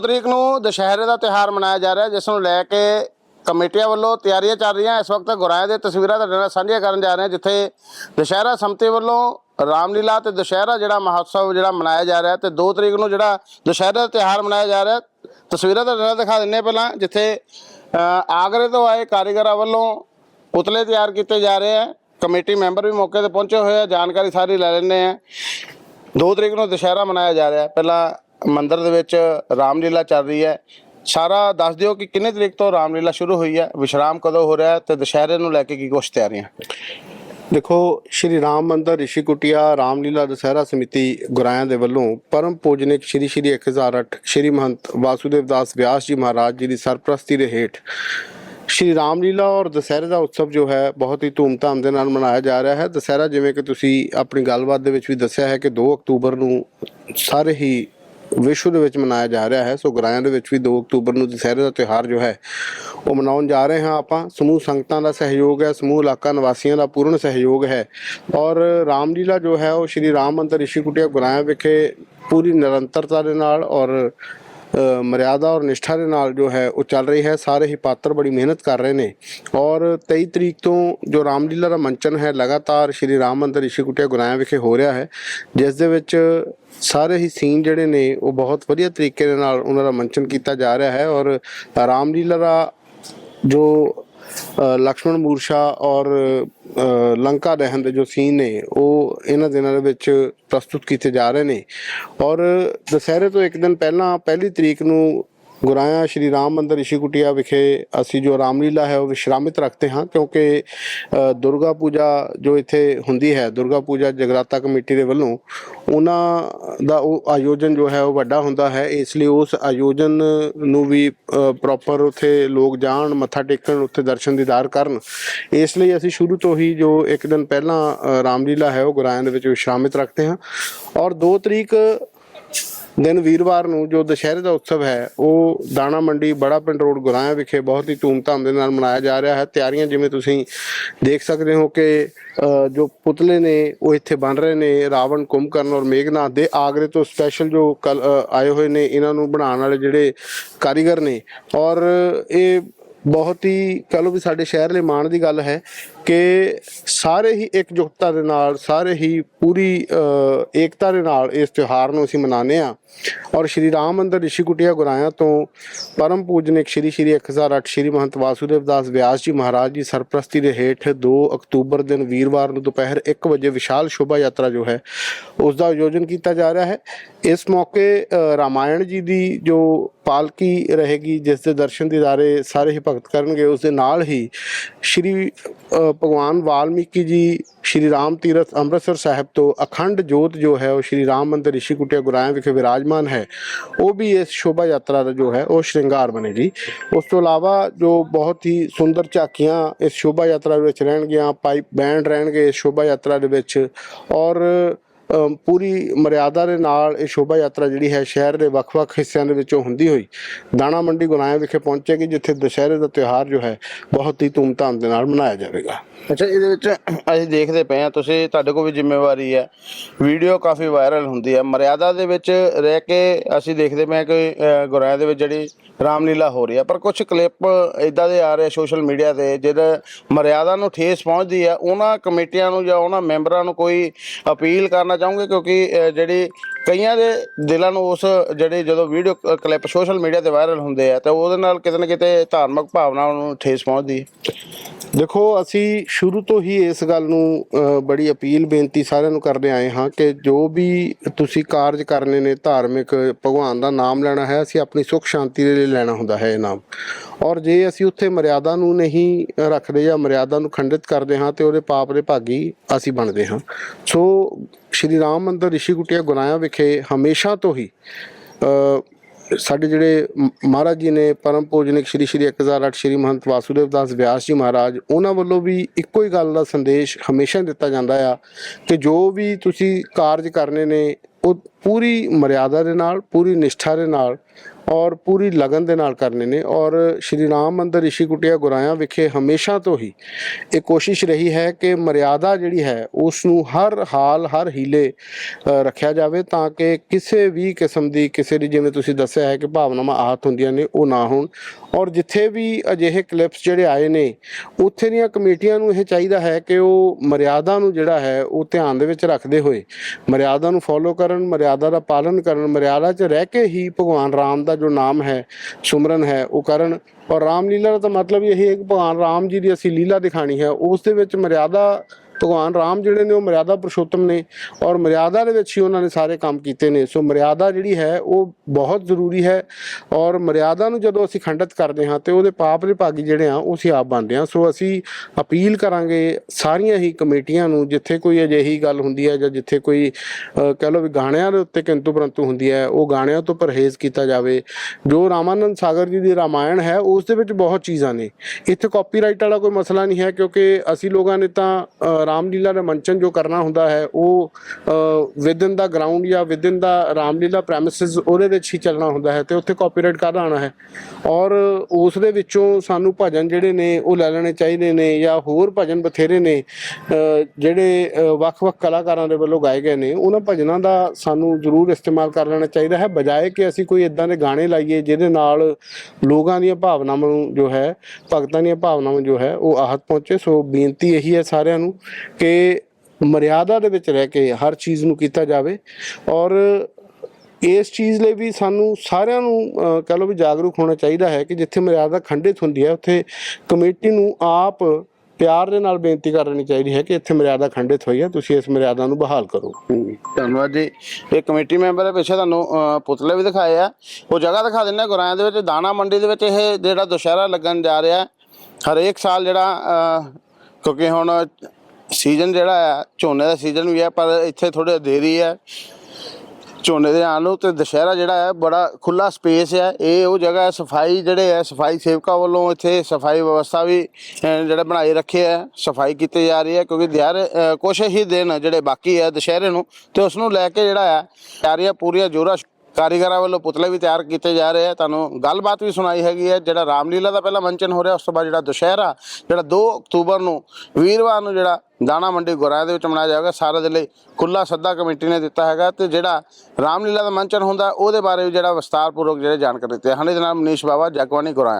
2 ਤਰੀਕ ਨੂੰ ਦੁਸ਼ਹਿਰੇ ਦਾ ਤਿਉਹਾਰ ਮਨਾਇਆ ਜਾ ਰਿਹਾ, ਜਿਸ ਨੂੰ ਲੈ ਕੇ ਕਮੇਟੀਆਂ ਵੱਲੋਂ ਤਿਆਰੀਆਂ ਚੱਲ ਰਹੀਆਂ। ਇਸ ਵਕਤ ਗੁਰਾਇਆ ਦੇ ਤਸਵੀਰਾਂ ਤੁਹਾਡੇ ਨਾਲ ਸਾਂਝੀਆਂ ਕਰਨ ਜਾ ਰਹੇ ਹਾਂ, ਜਿੱਥੇ ਦੁਸ਼ਹਿਰਾ ਸਮਤੀ ਵੱਲੋਂ ਰਾਮਲੀਲਾ ਤੇ ਦੁਸ਼ਹਿਰਾ ਜਿਹੜਾ ਮਹੋਤਸਵ ਜਿਹੜਾ ਮਨਾਇਆ ਜਾ ਰਿਹਾ ਤੇ 2 ਤਰੀਕ ਨੂੰ ਜਿਹੜਾ ਦੁਸ਼ਹਿਰੇ ਦਾ ਤਿਉਹਾਰ ਮਨਾਇਆ ਜਾ ਰਿਹਾ। ਤਸਵੀਰਾਂ ਤੁਹਾਡੇ ਨਾਲ ਦਿਖਾ ਦਿੰਨੇ ਪਹਿਲਾਂ, ਜਿੱਥੇ ਆਗਰੇ ਤੋਂ ਆਏ ਕਾਰੀਗਰਾਂ ਵੱਲੋਂ ਪੁਤਲੇ ਤਿਆਰ ਕੀਤੇ ਜਾ ਰਹੇ ਆ ਕਮੇਟੀ ਮੈਂਬਰ ਵੀ ਮੌਕੇ ਤੇ ਪਹੁੰਚੇ ਹੋਏ ਆ ਜਾਣਕਾਰੀ ਸਾਰੀ ਲੈ ਲੈਂਦੇ ਆ 2 ਤਰੀਕ ਨੂੰ ਦੁਸ਼ਹਿਰਾ ਮਨਾਇਆ ਜਾ ਰਿਹਾ ਪਹਿਲਾਂ ਮੰਦਿਰ ਦੇ ਵਿੱਚ ਰਾਮਲੀਲਾ ਚੱਲ ਰਹੀ ਹੈ। ਸਾਰਾ ਦੱਸ ਦਿਓ ਕਿ ਕਿੰਨੇ ਤਰੀਕ ਤੋਂ ਰਾਮਲੀਲਾ ਸ਼ੁਰੂ ਹੋਈ ਹੈ? ਵਿਸ਼ਰਾਮ ਕਦੋਂ ਹੋ ਰਿਹਾ ਹੈ ਤੇ ਦੁਸ਼ਹਿਰੇ ਨੂੰ ਲੈ ਕੇ ਕੀ ਕੁਛ ਤਿਆਰੀਆਂ? ਦੇਖੋ, ਸ਼੍ਰੀ ਰਾਮ ਮੰਦਰ, ਰਿਸ਼ੀ ਕੁਟਿਆ, ਰਾਮਲੀਲਾ ਦਸਹਿਰਾ ਸਮਿਤੀ ਗੁਰਾਇਆਂ ਦੇ ਵੱਲੋਂ ਪਰਮ ਪੂਜਨਿਕ ਸ਼੍ਰੀ ਸ਼੍ਰੀ 1008 ਸ਼੍ਰੀ ਮਹੰਤ ਵਾਸੂਦੇਵ ਦਾਸ ਵਿਆਸ ਜੀ ਮਹਾਰਾਜ ਜੀ ਦੀ ਸਰਪ੍ਰਸਤੀ ਦੇ ਹੇਠ ਸ਼੍ਰੀ ਰਾਮਲੀਲਾ ਔਰ ਦਸਹਿਰੇ ਦਾ ਉਤਸਵ ਜੋ ਹੈ, ਬਹੁਤ ਹੀ ਧੂਮਧਾਮ ਦੇ ਨਾਲ ਮਨਾਇਆ ਜਾ ਰਿਹਾ ਹੈ। ਦਸਹਿਰਾ ਜਿਵੇਂ ਕਿ ਤੁਸੀਂ ਆਪਣੀ ਗੱਲਬਾਤ ਦੇ ਵਿੱਚ ਵੀ ਦੱਸਿਆ ਹੈ ਕਿ 2 ਅਕਤੂਬਰ ਨੂੰ ਸਾਰੇ ਹੀ ਵਿਸ਼ਵ ਦੇ ਵਿੱਚ ਮਨਾਇਆ ਜਾ ਰਿਹਾ ਹੈ, ਸੋ ਗੁਰਾਇਆਂ ਦੇ ਵਿੱਚ ਵੀ 2 ਅਕਤੂਬਰ ਨੂੰ ਦੁਸਹਿਰੇ ਦਾ ਤਿਉਹਾਰ ਜੋ ਹੈ, ਉਹ ਮਨਾਉਣ ਜਾ ਰਹੇ ਹਾਂ ਆਪਾਂ। ਸਮੂਹ ਸੰਗਤਾਂ ਦਾ ਸਹਿਯੋਗ ਹੈ, ਸਮੂਹ ਇਲਾਕਾ ਨਿਵਾਸੀਆਂ ਦਾ ਪੂਰਨ ਸਹਿਯੋਗ ਹੈ ਔਰ ਰਾਮਲੀਲਾ ਜੋ ਹੈ, ਉਹ ਸ਼੍ਰੀ ਰਾਮ ਮੰਦਰ ਰਿਸ਼ੀ ਕੁਟਿਆ ਗੁਰਾਇਆਂ ਵਿਖੇ ਪੂਰੀ ਨਿਰੰਤਰਤਾ ਦੇ ਨਾਲ ਔਰ ਮਰਿਆਦਾ ਔਰ ਨਿਸ਼ਠਾ ਦੇ ਨਾਲ ਜੋ ਹੈ, ਉਹ ਚੱਲ ਰਹੀ ਹੈ। ਸਾਰੇ ਹੀ ਪਾਤਰ ਬੜੀ ਮਿਹਨਤ ਕਰ ਰਹੇ ਨੇ। ਔਰ 23 ਤਰੀਕ ਤੋਂ ਜੋ ਰਾਮਲੀਲਾ ਦਾ ਮੰਚਨ ਹੈ, ਲਗਾਤਾਰ ਸ਼੍ਰੀ ਰਾਮ ਮੰਦਰ ਰਿਸ਼ੀ ਕੁਟਿਆ ਗੁਰਾਇਆ ਵਿਖੇ ਹੋ ਰਿਹਾ ਹੈ। ਜਿਸ ਦੇ ਵਿੱਚ ਸਾਰੇ ਹੀ ਸੀਨ ਜਿਹੜੇ ਨੇ, ਉਹ ਬਹੁਤ ਵਧੀਆ ਤਰੀਕੇ ਦੇ ਨਾਲ ਉਹਨਾਂ ਦਾ ਮੰਚਨ ਕੀਤਾ ਜਾ ਰਿਹਾ ਹੈ। ਔਰ ਰਾਮਲੀਲਾ ਦਾ ਜੋ ਲਕਸ਼ਮਣ ਮੂਰਛਾ ਔਰ ਅ, ਲੰਕਾ ਦਹਨ ਦੇ ਜੋ ਸੀਨ ਨੇ ਉਹ ਇਹਨਾਂ ਦਿਨਾਂ ਦੇ ਵਿੱਚ ਪ੍ਰਸਤੁਤ ਕੀਤੇ ਜਾ ਰਹੇ ਨੇ। ਔਰ ਦੁਸਹਿਰੇ ਤੋਂ ਇੱਕ ਦਿਨ ਪਹਿਲਾਂ ਪਹਿਲੀ ਤਰੀਕ ਨੂੰ ਗੁਰਾਇਆ ਸ਼੍ਰੀ ਰਾਮ ਮੰਦਰ ਰਿਸ਼ੀ ਵਿਖੇ ਅਸੀਂ ਜੋ ਰਾਮਲੀਲਾ ਹੈ ਉਹ ਵਿਸ਼ਰਾਮਿਤ ਰੱਖਦੇ ਹਾਂ, ਕਿਉਂਕਿ ਦੁਰਗਾ ਪੂਜਾ ਜੋ ਇੱਥੇ ਹੁੰਦੀ ਹੈ, ਦੁਰਗਾ ਪੂਜਾ ਜਗਰਾਤਾ ਕਮੇਟੀ ਦੇ ਵੱਲੋਂ, ਉਹਨਾਂ ਦਾ ਉਹ ਆਯੋਜਨ ਜੋ ਹੈ ਉਹ ਵੱਡਾ ਹੁੰਦਾ ਹੈ। ਇਸ ਲਈ ਉਸ ਆਯੋਜਨ ਨੂੰ ਵੀ ਪ੍ਰੋਪਰ ਉੱਥੇ ਲੋਕ ਜਾਣ, ਮੱਥਾ ਟੇਕਣ, ਉੱਥੇ ਦਰਸ਼ਨ ਦੀਦਾਰ ਕਰਨ। ਇਸ ਲਈ ਅਸੀਂ ਸ਼ੁਰੂ ਤੋਂ ਹੀ ਜੋ ਇੱਕ ਦਿਨ ਪਹਿਲਾਂ ਰਾਮਲੀਲਾ ਹੈ ਉਹ ਗੁਰਾਇਆਂ ਦੇ ਵਿੱਚ ਵਿਸ਼ਰਾਮਿਤ ਰੱਖਦੇ ਹਾਂ। ਔਰ 2 ਤਰੀਕ ਦਿਨ ਵੀਰਵਾਰ ਨੂੰ ਜੋ ਦੁਸ਼ਹਿਰੇ ਦਾ ਉਤਸਵ ਹੈ ਉਹ ਦਾਣਾ ਮੰਡੀ ਬੜਾ ਪਿੰਡ ਰੋਡ ਗੁਰਾਇਆ ਵਿਖੇ ਬਹੁਤ ਹੀ ਧੂਮਧਾਮ ਦੇ ਨਾਲ ਮਨਾਇਆ ਜਾ ਰਿਹਾ ਹੈ। ਤਿਆਰੀਆਂ ਜਿਵੇਂ ਤੁਸੀਂ ਦੇਖ ਸਕਦੇ ਹੋ ਕਿ ਅ, ਜੋ ਪੁਤਲੇ ਨੇ ਉਹ ਇੱਥੇ ਬਣ ਰਹੇ ਨੇ ਰਾਵਣ ਕੁੰਭਕਰਨ ਔਰ ਮੇਘਨਾਥ ਦੇ ਆਗਰੇ ਤੋਂ ਸਪੈਸ਼ਲ ਜੋ ਕੱਲ ਆਏ ਹੋਏ ਨੇ ਇਹਨਾਂ ਨੂੰ ਬਣਾਉਣ ਵਾਲੇ ਜਿਹੜੇ ਕਾਰੀਗਰ ਨੇ। ਔਰ ਇਹ ਬਹੁਤ ਹੀ ਕਹ ਲਓ ਵੀ ਸਾਡੇ ਸ਼ਹਿਰ ਲਈ ਮਾਣ ਦੀ ਗੱਲ ਹੈ ਕਿ ਸਾਰੇ ਹੀ ਇਕਜੁੱਟਤਾ ਦੇ ਨਾਲ ਸਾਰੇ ਹੀ ਪੂਰੀ ਅ, ਏਕਤਾ ਦੇ ਨਾਲ ਇਸ ਤਿਉਹਾਰ ਨੂੰ ਅਸੀਂ ਮਨਾਉਂਦੇ ਆ ਔਰ ਸ਼੍ਰੀ ਰਾਮ ਮੰਦਰ ਰਿਸ਼ੀ ਕੁਟਿਆ ਗੁਰਾਇਆ ਤੋਂ ਪਰਮ ਪੂਜਨਿਕ ਸ਼੍ਰੀ ਸ਼੍ਰੀ 1008 ਸ਼੍ਰੀ ਮਹੰਤ ਵਾਸੂਦੇਵ ਦਾਸ ਵਿਆਸ ਜੀ ਮਹਾਰਾਜ ਦੀ ਸਰਪ੍ਰਸਤੀ ਦੇ ਹੇਠ 2 ਅਕਤੂਬਰ ਦਿਨ ਵੀਰਵਾਰ ਨੂੰ ਦੁਪਹਿਰ 1 ਵਜੇ ਵਿਸ਼ਾਲ ਸ਼ੋਭਾ ਯਾਤਰਾ ਜੋ ਹੈ ਉਸ ਦਾ ਆਯੋਜਨ ਕੀਤਾ ਜਾ ਰਿਹਾ ਹੈ। ਇਸ ਮੌਕੇ ਰਾਮਾਇਣ ਜੀ ਦੀ ਜੋ ਪਾਲਕੀ ਰਹੇਗੀ, ਜਿਸ ਦੇ ਦਰਸ਼ਨ ਦੀਦਾਰੇ ਸਾਰੇ ਹੀ ਭਗਤ ਕਰਨਗੇ, ਉਸ ਦੇ ਨਾਲ ਹੀ ਸ਼੍ਰੀ ਭਗਵਾਨ ਵਾਲਮੀਕੀ ਜੀ ਸ਼੍ਰੀ ਰਾਮ ਤੀਰਥ ਅੰਮ੍ਰਿਤਸਰ ਸਾਹਿਬ ਤੋਂ ਅਖੰਡ ਜੋਤ ਜੋ ਹੈ, ਉਹ ਸ਼੍ਰੀ ਰਾਮ ਮੰਦਰ ਰਿਸ਼ੀ ਕੁਟਿਆ ਗੁਰਾਇਆ ਵਿਖੇ ਵਿਰਾਜਮਾਨ ਹੈ, ਉਹ ਵੀ ਇਸ ਸ਼ੋਭਾ ਯਾਤਰਾ ਦਾ ਜੋ ਹੈ, ਉਹ ਸ਼ਿੰਗਾਰ ਬਣੇਗੀ ਉਸ ਤੋਂ ਇਲਾਵਾ ਜੋ ਬਹੁਤ ਹੀ ਸੁੰਦਰ ਝਾਕੀਆਂ ਇਸ ਸ਼ੋਭਾ ਯਾਤਰਾ ਵਿੱਚ ਰਹਿਣਗੀਆਂ, ਪਾਈਪ ਬੈਂਡ ਰਹਿਣਗੇ ਇਸ ਸ਼ੋਭਾ ਯਾਤਰਾ ਦੇ ਵਿੱਚ ਔਰ ਪੂਰੀ ਮਰਿਆਦਾ ਦੇ ਨਾਲ ਇਹ ਸ਼ੋਭਾ ਯਾਤਰਾ ਜਿਹੜੀ ਹੈ ਸ਼ਹਿਰ ਦੇ ਵੱਖ-ਵੱਖ ਹਿੱਸਿਆਂ ਦੇ ਵਿੱਚੋਂ ਹੁੰਦੀ ਹੋਈ ਦਾਣਾ ਮੰਡੀ ਗੁਨਾਇਆ ਵਿਖੇ ਪਹੁੰਚੇਗੀ ਜਿੱਥੇ ਦੁਸ਼ਹਿਰੇ ਦਾ ਤਿਉਹਾਰ ਜੋ ਹੈ ਬਹੁਤ ਹੀ ਧੂਮਧਾਮ ਦੇ ਨਾਲ ਮਨਾਇਆ ਜਾਵੇਗਾ। ਅੱਛਾ ਇਹਦੇ ਵਿੱਚ ਅਸੀਂ ਦੇਖਦੇ ਪਏ ਆ ਤੁਸੀਂ ਤੁਹਾਡੇ ਕੋਲ ਵੀ ਜ਼ਿੰਮੇਵਾਰੀ ਹੈ। ਵੀਡੀਓ ਕਾਫੀ ਵਾਇਰਲ ਹੁੰਦੀ ਹੈ। ਮਰਿਆਦਾ ਦੇ ਵਿੱਚ ਰਹਿ ਕੇ ਅਸੀਂ ਦੇਖਦੇ ਪਏ ਹਾਂ ਕਿ ਅ, ਦੇ ਵਿੱਚ ਜਿਹੜੀ ਰਾਮਲੀਲਾ ਹੋ ਰਹੀ ਹੈ। ਪਰ ਕੁਝ ਕਲਿੱਪ ਇਦਾਂ ਦੇ ਆ ਰਹੇ ਸੋਸ਼ਲ ਮੀਡੀਆ ਤੇ ਜਿਹਦਾ ਮਰਿਆਦਾ ਨੂੰ ਠੇਸ ਪਹੁੰਚਦੀ ਹੈ। ਉਹਨਾਂ ਕਮੇਟੀਆਂ ਨੂੰ ਜਾਂ ਉਹਨਾਂ ਮੈਂਬਰਾਂ ਨੂੰ ਕੋਈ ਅਪੀਲ ਕਰਨਾ ਚਾਹੋਗੇ ਕਿਉਂਕਿ ਅ, ਜਿਹੜੀ ਕਈਆਂ ਦੇ ਦਿਲਾਂ ਨੂੰ ਉਸ ਜਿਹੜੇ ਜਦੋਂ ਵੀਡੀਓ ਕਲਿੱਪ ਸੋਸ਼ਲ ਮੀਡੀਆ ਤੇ ਵਾਇਰਲ ਹੁੰਦੇ ਆ, ਤੇ ਉਹਦੇ ਨਾਲ ਕਿਤੇ ਨਾ ਕਿਤੇ ਧਾਰਮਿਕ ਭਾਵਨਾਵਾਂ ਨੂੰ ਠੇਸ ਪਹੁੰਚਦੀ ਦੇਖੋ, ਅਸੀਂ ਸ਼ੁਰੂ ਤੋਂ ਹੀ ਇਸ ਗੱਲ ਨੂੰ ਬੜੀ ਅਪੀਲ, ਬੇਨਤੀ ਸਾਰਿਆਂ ਨੂੰ ਕਰਦੇ ਆਏ ਹਾਂ ਕਿ ਜੋ ਵੀ ਤੁਸੀਂ ਕਾਰਜ ਕਰਨੇ ਨੇ ਧਾਰਮਿਕ, ਭਗਵਾਨ ਦਾ ਨਾਮ ਲੈਣਾ ਹੈ, ਅਸੀਂ ਆਪਣੀ ਸੁੱਖ ਸ਼ਾਂਤੀ ਦੇ ਲਈ ਲੈਣਾ ਹੁੰਦਾ ਹੈ ਇਹ ਨਾਮ। ਔਰ ਜੇ ਅਸੀਂ ਉੱਥੇ ਮਰਿਆਦਾ ਨੂੰ ਨਹੀਂ ਰੱਖਦੇ ਜਾਂ ਮਰਿਆਦਾ ਨੂੰ ਖੰਡਿਤ ਕਰਦੇ ਹਾਂ, ਤੇ ਉਹਦੇ ਪਾਪ ਦੇ ਭਾਗੀ ਅਸੀਂ ਬਣਦੇ ਹਾਂ। ਸੋ, ਸ਼੍ਰੀ ਰਾਮ ਮੰਦਰ ਰਿਸ਼ੀ ਕੁਟਿਆ ਗੁਨਾਇਆ ਵਿਖੇ ਹਮੇਸ਼ਾ ਤੋਂ ਹੀ ਸਾਡੇ ਜਿਹੜੇ ਮਹਾਰਾਜ ਜੀ ਨੇ ਪਰਮ ਪੂਜਨਿਕ ਸ਼੍ਰੀ ਸ਼੍ਰੀ 1008 ਸ਼੍ਰੀ ਮਹੰਤ ਵਾਸੂਦੇਵ ਦਾਸ ਵਿਆਸ ਜੀ ਮਹਾਰਾਜ, ਉਹਨਾਂ ਵੱਲੋਂ ਵੀ ਇੱਕੋ ਹੀ ਗੱਲ ਦਾ ਸੰਦੇਸ਼ ਹਮੇਸ਼ਾ ਦਿੱਤਾ ਜਾਂਦਾ ਆ ਕਿ ਜੋ ਵੀ ਤੁਸੀਂ ਕਾਰਜ ਕਰਨੇ ਨੇ, ਉਹ ਪੂਰੀ ਮਰਿਆਦਾ ਦੇ ਨਾਲ, ਪੂਰੀ ਨਿਸ਼ਠਾ ਦੇ ਨਾਲ ਔਰ ਪੂਰੀ ਲਗਨ ਦੇ ਨਾਲ ਕਰਨੇ ਨੇ ਔਰ ਸ਼੍ਰੀ ਰਾਮ ਮੰਦਰ ਰਿਸ਼ੀ ਕੁਟੀਆ ਗੁਰਾਇਆ ਵਿਖੇ ਹਮੇਸ਼ਾ ਤੋਂ ਹੀ ਇਹ ਕੋਸ਼ਿਸ਼ ਰਹੀ ਹੈ ਕਿ ਮਰਿਆਦਾ ਜਿਹੜੀ ਹੈ ਉਸ ਨੂੰ ਹਰ ਹਾਲ, ਹਰ ਹੀਲੇ ਰੱਖਿਆ ਜਾਵੇ ਤਾਂ ਕਿ ਕਿਸੇ ਵੀ ਕਿਸਮ ਦੀ, ਕਿਸੇ ਦੀ ਜਿਵੇਂ ਤੁਸੀਂ ਦੱਸਿਆ ਹੈ ਕਿ ਭਾਵਨਾਵਾਂ ਆਹਤ ਹੁੰਦੀਆਂ ਨੇ, ਉਹ ਨਾ ਹੋਣ। ਔਰ ਜਿੱਥੇ ਵੀ ਅਜਿਹੇ ਕਲਿੱਪਸ ਜਿਹੜੇ ਆਏ ਨੇ, ਉੱਥੇ ਦੀਆਂ ਕਮੇਟੀਆਂ ਨੂੰ ਇਹ ਚਾਹੀਦਾ ਹੈ ਕਿ ਉਹ ਮਰਿਆਦਾ ਨੂੰ ਜਿਹੜਾ ਹੈ, ਉਹ ਧਿਆਨ ਦੇ ਵਿੱਚ ਰੱਖਦੇ ਹੋਏ ਮਰਿਆਦਾ ਨੂੰ ਫੋਲੋ ਕਰਨ, ਮਰਿਆਦਾ ਦਾ ਪਾਲਨ ਕਰਨ, ਮਰਿਆਦਾ 'ਚ ਰਹਿ ਕੇ ਹੀ ਭਗਵਾਨ ਰਾਮ ਦਾ ਜੋ ਨਾਮ ਹੈ, ਸੁਮਰਨ ਹੈ, ਉਹ ਕਰਨ। ਔਰ ਰਾਮ ਲੀਲਾ ਦਾ ਤਾਂ ਮਤਲਬ ਇਹ ਹੈ ਕਿ ਭਗਵਾਨ ਰਾਮ ਜੀ ਦੀ ਅਸੀਂ ਲੀਲਾ ਦਿਖਾਣੀ ਹੈ। ਉਸ ਦੇ ਵਿੱਚ ਮਰਿਆਦਾ ਭਗਵਾਨ ਰਾਮ ਜਿਹੜੇ ਨੇ ਉਹ ਮਰਿਆਦਾ ਪੁਰਸ਼ੋਤਮ ਨੇ ਔਰ ਮਰਿਆਦਾ ਦੇ ਵਿੱਚ ਹੀ ਉਹਨਾਂ ਨੇ ਸਾਰੇ ਕੰਮ ਕੀਤੇ ਨੇ। ਸੋ ਮਰਿਆਦਾ ਜਿਹੜੀ ਹੈ ਉਹ ਬਹੁਤ ਜ਼ਰੂਰੀ ਹੈ ਔਰ ਮਰਿਆਦਾ ਨੂੰ ਜਦੋਂ ਅਸੀਂ ਖੰਡਿਤ ਕਰਦੇ ਹਾਂ ਤੇ ਉਹਦੇ ਪਾਪ ਦੇ ਭਾਗੀ ਜਿਹੜੇ ਆ ਉਹ ਅਸੀਂ ਆਪ ਬਣਦੇ ਹਾਂ। ਸੋ ਅਸੀਂ ਅਪੀਲ ਕਰਾਂਗੇ ਸਾਰੀਆਂ ਹੀ ਕਮੇਟੀਆਂ ਨੂੰ, ਜਿੱਥੇ ਕੋਈ ਅਜਿਹੀ ਗੱਲ ਹੁੰਦੀ ਹੈ ਜਾਂ ਜਿੱਥੇ ਕੋਈ ਕਹਿ ਲਓ ਵੀ ਗਾਣਿਆਂ ਦੇ ਉੱਤੇ ਕਿੰਤੂ ਪਰੰਤੂ ਹੁੰਦੀ ਹੈ, ਉਹ ਗਾਣਿਆਂ ਤੋਂ ਪਰਹੇਜ਼ ਕੀਤਾ ਜਾਵੇ। ਜੋ ਰਾਮਾਨੰਦ ਸਾਗਰ ਜੀ ਦੀ ਰਾਮਾਇਣ ਹੈ, ਉਸ ਦੇ ਵਿੱਚ ਬਹੁਤ ਚੀਜ਼ਾਂ ਨੇ। ਇੱਥੇ ਕਾਪੀਰਾਈਟ ਵਾਲਾ ਕੋਈ ਮਸਲਾ ਨਹੀਂ ਹੈ ਕਿਉਂਕਿ ਅਸੀਂ ਲੋਕਾਂ ਨੇ ਤਾਂ ਰਾਮਲੀਲਾ ਦਾ ਮੰਚਨ ਜੋ ਕਰਨਾ ਹੁੰਦਾ ਹੈ, ਉਹ ਵਿਦਨ ਦਾ ਗਰਾਊਂਡ ਜਾਂ ਵਿਦਨ ਦਾ ਰਾਮਲੀਲਾ ਪ੍ਰੈਮਿਸਿਸ ਉਹਦੇ ਵਿੱਚ ਹੀ ਚੱਲਣਾ ਹੁੰਦਾ ਹੈ ਤੇ ਉੱਥੇ ਕਾਪੀਰਾਈਟ ਕਰ ਆਣਾ ਹੈ? ਔਰ ਉਸ ਦੇ ਵਿੱਚੋਂ ਸਾਨੂੰ ਭਜਨ ਜਿਹੜੇ ਨੇ, ਉਹ ਲੈ ਲੈਣੇ ਚਾਹੀਦੇ ਨੇ ਜਾਂ ਹੋਰ ਭਜਨ ਬਥੇਰੇ ਨੇ ਜਿਹੜੇ ਵੱਖ-ਵੱਖ ਕਲਾਕਾਰਾਂ ਦੇ ਵੱਲੋਂ ਗਾਏ ਗਏ ਨੇ, ਉਹਨਾਂ ਭਜਨਾਂ ਦਾ ਸਾਨੂੰ ਜ਼ਰੂਰ ਇਸਤੇਮਾਲ ਕਰ ਲੈਣਾ ਚਾਹੀਦਾ ਹੈ, ਬਜਾਏ ਕਿ ਅਸੀਂ ਕੋਈ ਇਦਾਂ ਦੇ ਗਾਣੇ ਲਾਈਏ ਜਿਹਦੇ ਨਾਲ ਲੋਕਾਂ ਦੀਆਂ ਭਾਵਨਾਵਾਂ ਨੂੰ ਜੋ ਹੈ, ਭਗਤਾਂ ਦੀਆਂ ਭਾਵਨਾਵਾਂ ਜੋ ਹੈ, ਉਹ ਆਹਤ ਪਹੁੰਚੇ। ਸੋ ਬੇਨਤੀ ਇਹੀ ਹੈ ਸਾਰਿਆਂ ਨੂੰ ਕਿ ਮਰਿਆਦਾ ਦੇ ਵਿੱਚ ਰਹਿ ਕੇ ਹਰ ਚੀਜ਼ ਨੂੰ ਕੀਤਾ ਜਾਵੇ ਔਰ ਇਸ ਚੀਜ਼ ਲਈ ਵੀ ਸਾਨੂੰ ਸਾਰਿਆਂ ਨੂੰ ਅਹ, ਕਹਿ ਲਓ ਵੀ ਜਾਗਰੂਕ ਹੋਣਾ ਚਾਹੀਦਾ ਹੈ ਕਿ ਜਿੱਥੇ ਮਰਿਆਦਾ ਖੰਡਿਤ ਹੁੰਦੀ ਹੈ ਉੱਥੇ ਕਮੇਟੀ ਨੂੰ ਆਪ ਪਿਆਰ ਦੇ ਨਾਲ ਬੇਨਤੀ ਕਰਨੀ ਚਾਹੀਦੀ ਹੈ ਕਿ ਇੱਥੇ ਮਰਿਆਦਾ ਖੰਡਿਤ ਹੋਈ ਹੈ ਤੁਸੀਂ ਇਸ ਮਰਿਆਦਾ ਨੂੰ ਬਹਾਲ ਕਰੋ। ਧੰਨਵਾਦ ਜੀ। ਇਹ ਕਮੇਟੀ ਮੈਂਬਰ ਹੈ ਪਿੱਛੇ ਤੁਹਾਨੂੰ ਅ, ਪੁਤਲੇ ਵੀ ਦਿਖਾਏ ਆ। ਉਹ ਜਗ੍ਹਾ ਦਿਖਾ ਦਿੰਦੇ ਗੁਰਾਇਆਂ ਦੇ ਵਿੱਚ ਦਾਣਾ ਮੰਡੀ ਦੇ ਵਿੱਚ ਇਹ ਜਿਹੜਾ ਦੁਸ਼ਹਿਰਾ ਲੱਗਣ ਜਾ ਰਿਹਾ ਹਰੇਕ ਸਾਲ ਜਿਹੜਾ ਅ, ਕਿਉਂਕਿ ਹੁਣ ਸੀਜ਼ਨ ਜਿਹੜਾ ਹੈ ਝੋਨੇ ਦਾ ਸੀਜ਼ਨ ਵੀ ਹੈ ਪਰ ਇੱਥੇ ਥੋੜੇ ਦੇਰੀ ਹੈ ਝੋਨੇ ਦੇ ਆਉਣ ਨੂੰ ਤੇ ਦੁਸ਼ਹਿਰਾ ਜਿਹੜਾ ਹੈ ਬੜਾ ਖੁੱਲਾ ਸਪੇਸ ਹੈ ਇਹ ਉਹ ਜਗ੍ਹਾ ਹੈ ਸਫ਼ਾਈ ਜਿਹੜੇ ਹੈ ਸਫ਼ਾਈ ਸੇਵਕਾਂ ਵੱਲੋਂ ਇੱਥੇ ਸਫ਼ਾਈ ਵਿਵਸਥਾ ਵੀ ਅਹ, ਜਿਹੜੇ ਬਣਾਈ ਰੱਖੇ ਹੈ ਸਫ਼ਾਈ ਕੀਤੀ ਜਾ ਰਹੀ ਹੈ ਕਿਉਂਕਿ ਦਿਹਾਰ ਅਹ, ਕੁਛ ਹੀ ਦਿਨ ਜਿਹੜੇ ਬਾਕੀ ਹੈ ਦੁਸ਼ਹਿਰੇ ਨੂੰ ਤੇ ਉਸ ਨੂੰ ਲੈ ਕੇ ਜਿਹੜਾ ਹੈ ਤਿਆਰੀਆਂ ਪੂਰੀਆਂ ਜੋਰਾਂ ਕਾਰੀਗਰਾਂ ਵੱਲੋਂ ਪੁਤਲੇ ਵੀ ਤਿਆਰ ਕੀਤੇ ਜਾ ਰਹੇ ਆ। ਤੁਹਾਨੂੰ ਗੱਲਬਾਤ ਵੀ ਸੁਣਾਈ ਹੈਗੀ ਹੈ। ਜਿਹੜਾ ਰਾਮਲੀਲਾ ਦਾ ਪਹਿਲਾ ਮੰਚਨ ਹੋ ਰਿਹਾ, ਉਸ ਤੋਂ ਬਾਅਦ ਜਿਹੜਾ ਦੁਸ਼ਹਿਰਾ, ਜਿਹੜਾ 2 ਅਕਤੂਬਰ ਨੂੰ ਵੀਰਵਾਰ ਨੂੰ ਜਿਹੜਾ ਦਾਣਾ ਮੰਡੀ ਗੁਰਾਇਆ ਦੇ ਵਿੱਚ ਮਨਾਇਆ ਜਾਵੇਗਾ ਸਾਰੇ ਦੇ ਲਈ ਖੁੱਲਾ ਸੱਦਾ ਕਮੇਟੀ ਨੇ ਦਿੱਤਾ ਹੈਗਾ ਤੇ ਜਿਹੜਾ ਰਾਮਲੀਲਾ ਦਾ ਮੰਚਨ ਹੁੰਦਾ, ਉਹਦੇ ਬਾਰੇ ਵੀ ਜਿਹੜਾ ਵਿਸਤਾਰਪੂਰਵਕ ਜਿਹੜੇ ਜਾਣਕਾਰੀ ਦਿੱਤੀ ਹੈ। ਹਨ ਇਹਦੇ ਨਾਲ ਮਨੀਸ਼ ਬਾਵਾ ਜਗਵਾਨੀ ਗੁਰਾਇਆ।